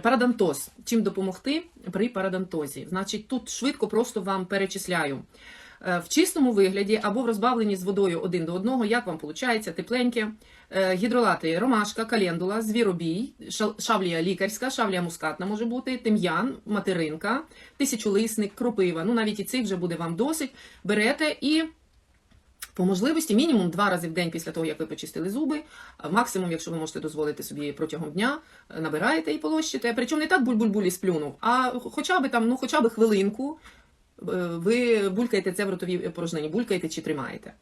Парадонтоз. Чим допомогти при парадонтозі? Значить, тут швидко просто вам перечисляю. Е, В чистому вигляді або в розбавленні з водою один до одного, як вам виходить, тепленьке. Е, Гідролати, ромашка, календула, звіробій, шавлія лікарська, шавлія мускатна може бути, тим'ян, материнка, тисячолисник, кропива. Ну навіть і цих вже буде вам досить. Берете і по можливості мінімум два рази в день після того, як ви почистили зуби. а Максимум, якщо ви можете дозволити собі протягом дня, е, набираєте і полощите. Причому не так буль-буль-буль і сплюнув, а хоча б там, ну хоча б хвилинку. е, Ви булькаєте це в ротовій порожнині, булькаєте чи тримаєте.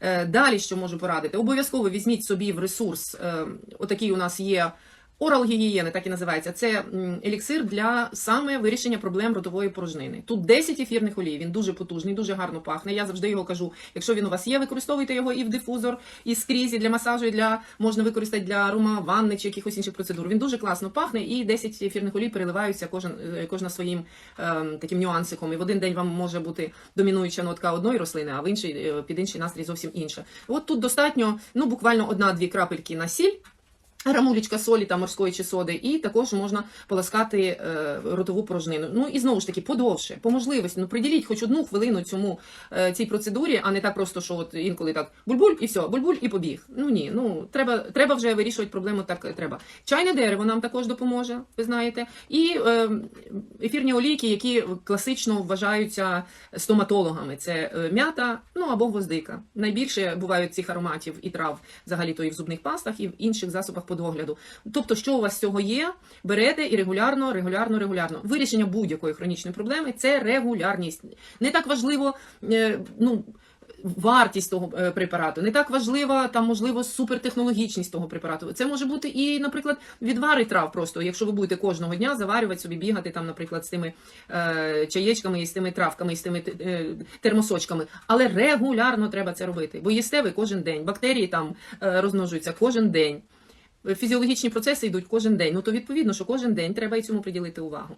Е, Далі, що можу порадити, обов'язково візьміть собі в ресурс. е, Отакий у нас є орал гігієни, так і називається. Це еліксир для саме вирішення проблем ротової порожнини. Тут 10 ефірних олій. Він дуже потужний, дуже гарно пахне. Я завжди його кажу. Якщо він у вас є, використовуйте його і в дифузор, і скрізь, і для масажу, і для можна використати для арома ванни чи якихось інших процедур. Він дуже класно пахне, і 10 ефірних олій переливаються кожен е, кожна своїм ем, таким нюансиком. І в один день вам може бути домінуюча нотка одної рослини, а в інший е, під інший настрій зовсім інша. От тут достатньо, ну буквально одна-дві крапельки на сіль. Рамулечка солі та морської чи соди, і також можна полоскати е, ротову порожнину. Ну і знову ж таки, подовше, по можливості. Ну приділіть хоч одну хвилину цьому е, цій процедурі, а не так просто, що от інколи так буль-буль і все, буль-буль і побіг. Ну ні, ну треба, треба вже вирішувати проблему. Так треба. Чайне дерево нам також допоможе, ви знаєте, і е, ефірні олійки, які класично вважаються стоматологами. Це е, м'ята, ну або гвоздика. Найбільше бувають цих ароматів і трав взагалі то і в зубних пастах, і в інших засобах по догляду. Тобто, що у вас цього є, берете і регулярно, регулярно, регулярно. Вирішення будь-якої хронічної проблеми це регулярність. Не так важливо, е, ну. Вартість того е, препарату не так важлива, там можливо супертехнологічність того препарату. Це може бути і, наприклад, відвари трав. Просто якщо ви будете кожного дня заварювати собі, бігати там, наприклад, з тими е, чаєчками, і з тими травками, і з тими е, термосочками. Але регулярно треба це робити, бо їсте ви кожен день. Бактерії там е, розмножуються кожен день. Фізіологічні процеси йдуть кожен день. Ну то відповідно, що кожен день треба і цьому приділити увагу.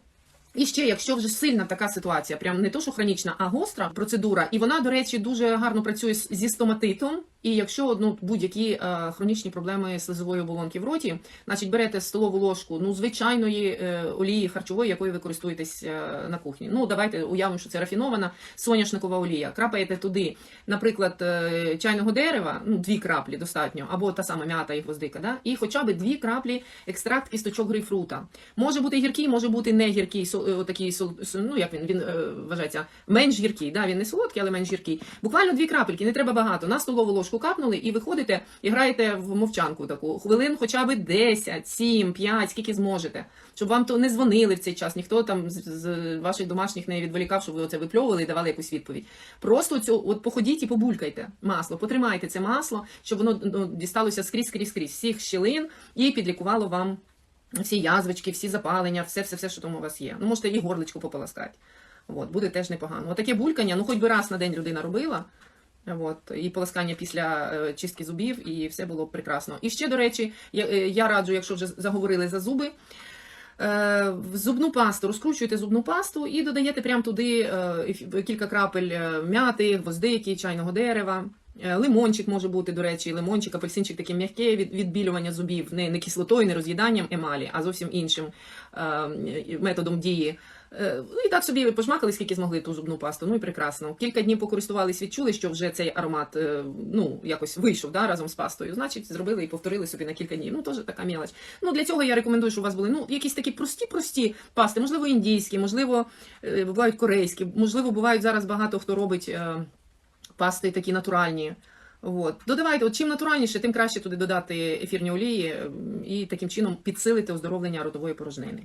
І ще, якщо вже сильна така ситуація, прям не то, що хронічна, а гостра процедура, і вона, до речі, дуже гарно працює зі стоматитом. І якщо ну, будь-які е, хронічні проблеми слизової оболонки в роті, значить берете столову ложку ну, звичайної е, олії харчової, якою ви користуєтесь е, на кухні. Ну, давайте уявимо, що це рафінована соняшникова олія. Крапаєте туди, наприклад, е, чайного дерева, ну, дві краплі достатньо, або та сама м'ята і гвоздика, да? і хоча б дві краплі екстракт кісточок грейпфрута. Може бути гіркий, може бути не гіркий, е, сол- ну як він, він е, вважається, менш гіркий. Да? Він не солодкий, але менш гіркий. Буквально дві крапельки, не треба багато. На столову ложку капнули і виходите і граєте в мовчанку таку. Хвилин хоча б 10, 7, 5, скільки зможете. Щоб вам то не дзвонили в цей час, ніхто там з, з ваших домашніх не відволікав, щоб ви оце випльовували і давали якусь відповідь. Просто цю, от походіть і побулькайте масло, потримайте це масло, щоб воно ну, дісталося скрізь, скрізь, скрізь всіх щілин і підлікувало вам всі язвички, всі запалення, все, все, все, що там у вас є. Ну, можете і горличку пополоскати. От, буде теж непогано. Отаке булькання, ну хоч би раз на день людина робила. От, і полоскання після е, чистки зубів, і все було прекрасно. І ще, до речі, я, е, я раджу, якщо вже заговорили за зуби, е, в зубну пасту розкручуєте зубну пасту і додаєте прямо туди кілька крапель м'яти, гвоздики, чайного дерева. Е, Лимончик може бути, до речі, лимончик, апельсинчик таке м'яке від відбілювання зубів, не, не кислотою, не роз'їданням емалі, а зовсім іншим е, методом дії. Е, Ну і так собі пожмакали, скільки змогли ту зубну пасту. Ну і прекрасно. Кілька днів покористувались, відчули, що вже цей аромат е, ну якось вийшов да, разом з пастою. Значить, зробили і повторили собі на кілька днів. Ну теж така мелоч. Ну для цього я рекомендую, щоб у вас були ну якісь такі прості-прості пасти, можливо, індійські, можливо, бувають корейські, можливо, бувають зараз багато хто робить. Пасти такі натуральні. От. Додавайте, от чим натуральніше, тим краще туди додати ефірні олії і таким чином підсилити оздоровлення ротової порожнини.